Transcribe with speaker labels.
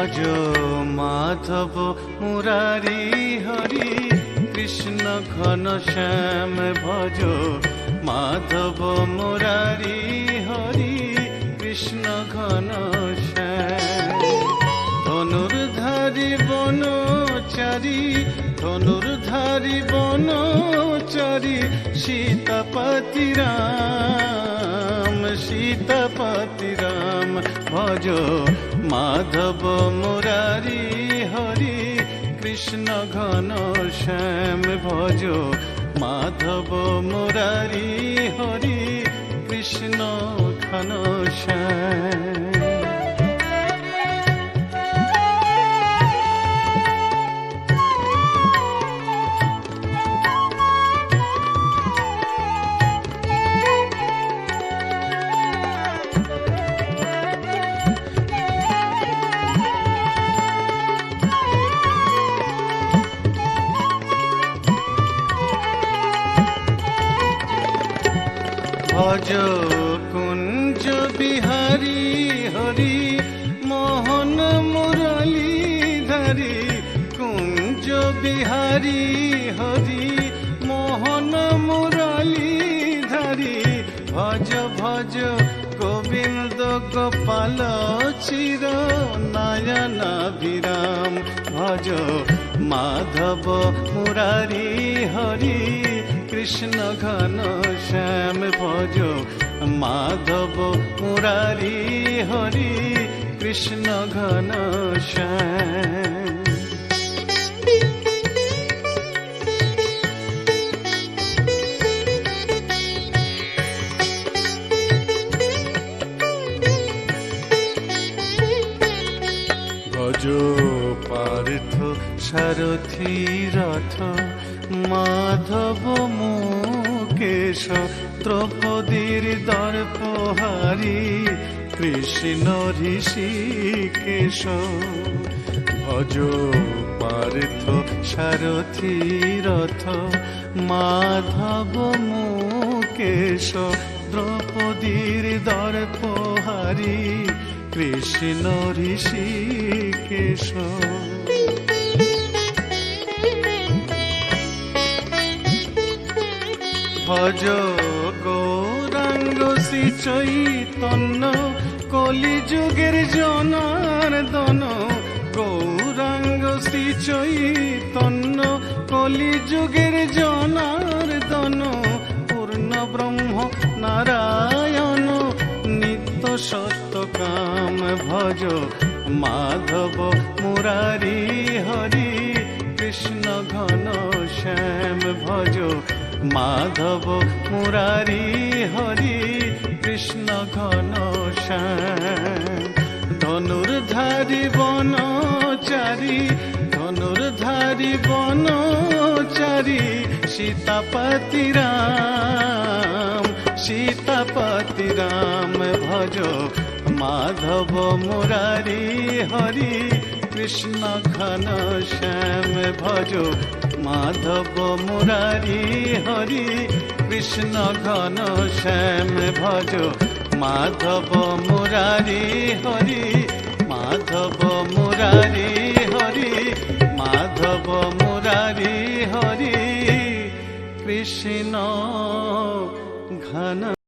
Speaker 1: ভজ মাধব মুরারি হরি, কৃষ্ণ ঘন শ্যাম ভজ। মাধব মুরারি হরি, কৃষ্ণ ঘন শ্যাম। ধনুর্ধারী বনচারী ধনুর্ধারী বনচারী, সীতাপতি রাম। সীতাপতি রাম ভজ মাধব মুরারি হরি কৃষ্ণ ঘন শ্যাম ভজ মাধব মুরারি হরি কৃষ্ণ ঘন শ্যাম ভজ কুঞ্জ বিহারী হরি, মোহন মুরলী ধরি, কুঞ্জ বিহারী হরি, মোহন মুরলী ধরি, ভজ ভজ গোবিন্দ গোপাল চির নয়ন বিরাম, ভজ মাধব মুরারি হরি। কৃষ্ণ ঘন শ্যাম ভজ মাধব মুরারি হরি কৃষ্ণ ঘন শ্যাম। গজ পার্থ সারথি রথ, মাধব মুকেশ দ্রৌপদীর দর্পহারি, কৃষ্ণ ঋষিকেশ ভজ পার্থ সারথি রথ, মাধব মুকেশ দ্রৌপদীর দর্পহারি কৃষ্ণ ঋষিকেশ ভজ গৌরাঙ্গ শ্রী চৈতন্য কলিযুগের জনার্দন। গৌরাঙ্গ শ্রী চৈতন্য কলিযুগের জনার্দন। ভজ মাধব মুরারি হরি কৃষ্ণ ঘন শ্যাম ভজ মাধব মুরারি হরি কৃষ্ণ ঘন শ্যাম। ধনুর্ধারী বনচারী ধনুর্ধারী বনচারী, সীতাপতি রাম সীতাপতি রাম ভজ মাধব মুরারি হরি, কৃষ্ণ ঘন শ্যাম ভজ। মাধব মুরারি হরি, কৃষ্ণ ঘন শ্যাম ভজ। মাধব মুরারি হরি, মাধব মুরারি হরি, মাধব মুরারি হরি, কৃষ্ণ ঘন